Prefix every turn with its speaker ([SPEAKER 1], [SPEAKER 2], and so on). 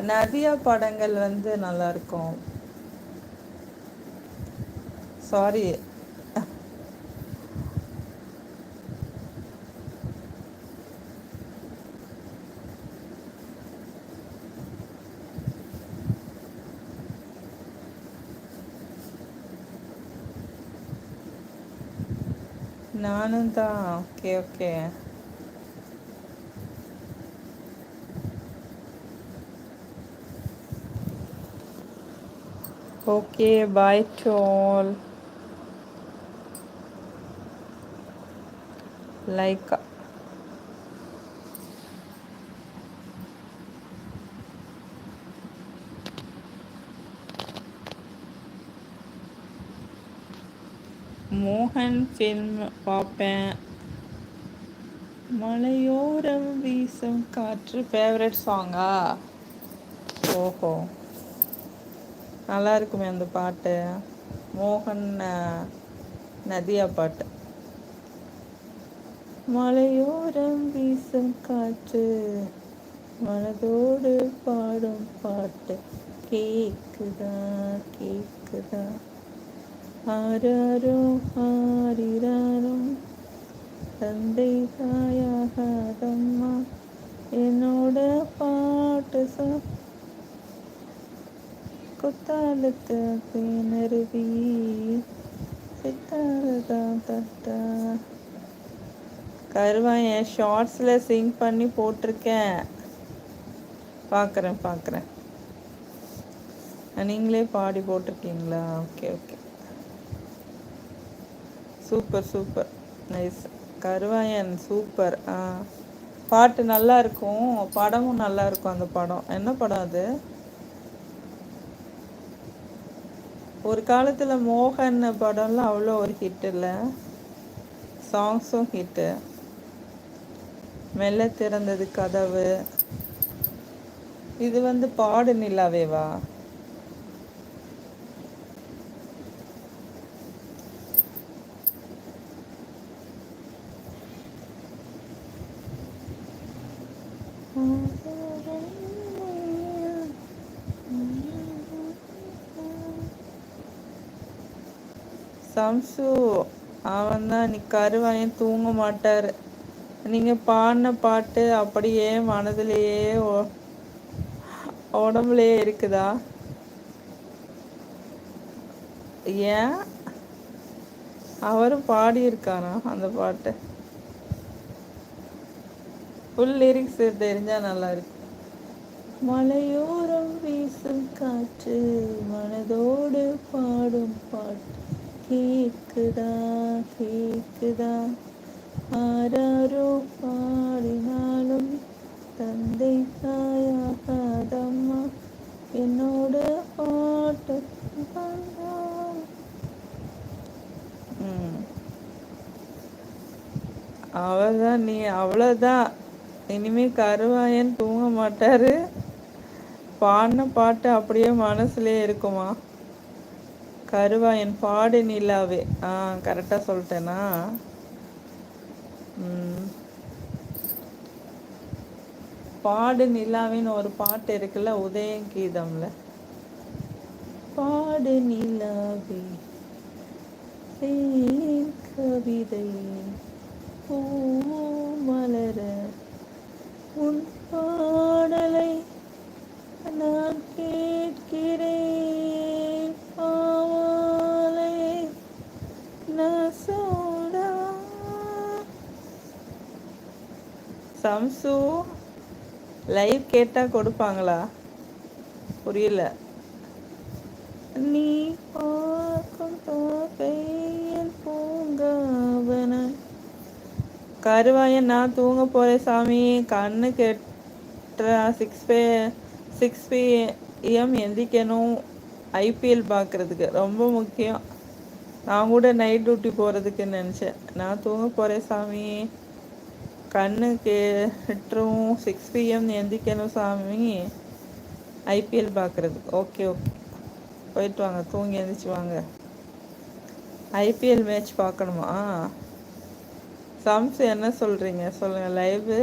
[SPEAKER 1] நிறைய படங்கள் வந்து நல்லா இருக்கும் சாரி நானும் தான் okay okay okay bye to all like மோகன் ஃபில்ம் பார்ப்பேன். மலையோரம் வீசும் காற்று ஃபேவரட் சாங்கா ஓஹோ. நல்லா இருக்குமே அந்த பாட்டு. மோகன் நதியா பாட்டு. மலையோரம் வீசும் காற்று மனதோடு பாடும் பாட்டு. கேக்குதா கேக்குதா? ஆராரோ ஆரிராரோ? தந்தை தாயாகாதம்மா என்னோட பாட்டு சா குத்தாலத்து தேனருவி சித்தாலதான் தட்டா. கருவாயன் ஷார்ட்ஸில் சிங் பண்ணி போட்டிருக்கேன். பார்க்குறேன் பார்க்குறேன் நீங்களே பாடி போட்டிருக்கீங்களா? Okay okay. Super super. Nice கருவாயன் சூப்பர். ஆ. பாட்டு நல்லா இருக்கும். படமும் நல்லா இருக்கும் அந்த படம். என்ன படம் அது? ஒரு காலத்தில் மோகன் படம்லாம் அவ்வளோ ஒரு ஹிட் இல்லை. சாங்ஸும் ஹிட்டு மெல்ல திறந்தது கதவு. இது வந்து பாடு நிலாவேவா சம்சு அவன் தான் நீ கருவாயன் தூங்க மாட்டார். நீங்கள் பாடின பாட்டு அப்படியே மனதிலேயே உடம்புலயே இருக்குதா? ஏன்? அவரும் பாடியிருக்காரா அந்த பாட்டு? ஃபுல் லிரிக்ஸ் தெரிஞ்சா நல்லா இருக்கு மலையோரம் வீசும் காற்று மனதோடு பாடும் பாட்டு. கேக்குதா கேக்குதா? ஆராரோ பாடினாலும் தந்தை தாயாகாதம்மா என்னோட பாட்டு பாடாம். அவதான் நீ அவ்வளோதான் இனிமே கருவாயன் தூங்க மாட்டாரு. பாடின பாட்டு அப்படியே மனசுலயே இருக்குமா? கருவாயன் பாடு நிலாவே. ஆ கரெக்டாக சொல்லிட்டேனா? பாடு நிலாவின்னு ஒரு பாட்டு இருக்குல்ல உதயம் கீதம்ல. பாடு நிலாவே கவிதை. சம்சு லைவ் கேட்டால் கொடுப்பாங்களா? புரியல. நீ பார்க்கும் பூங்காவன. கருவாயன் நான் தூங்க போகிறேன் சாமி. கண்ணு கெட்ட சிக்ஸ் பே சிக்ஸ் பிஎம் எந்திக்கணும். ஐபிஎல் பார்க்குறதுக்கு ரொம்ப முக்கியம். நான் கூட நைட் டியூட்டி போகிறதுக்கு நினச்சேன். நான் தூங்க போகிறேன் சாமி. கண்ணு கெட்டுரும் சிக்ஸ் பிஎம் எந்திக்கணும் சாமி ஐபிஎல் பார்க்குறதுக்கு ஓகே ஓகே போயிட்டு வாங்க தூங்கி எழுந்திரிச்சு வாங்க ஐபிஎல் மேட்ச் பார்க்கணுமா சம்ஸ் என்ன சொல்கிறீங்க சொல்லுங்கள் லைவு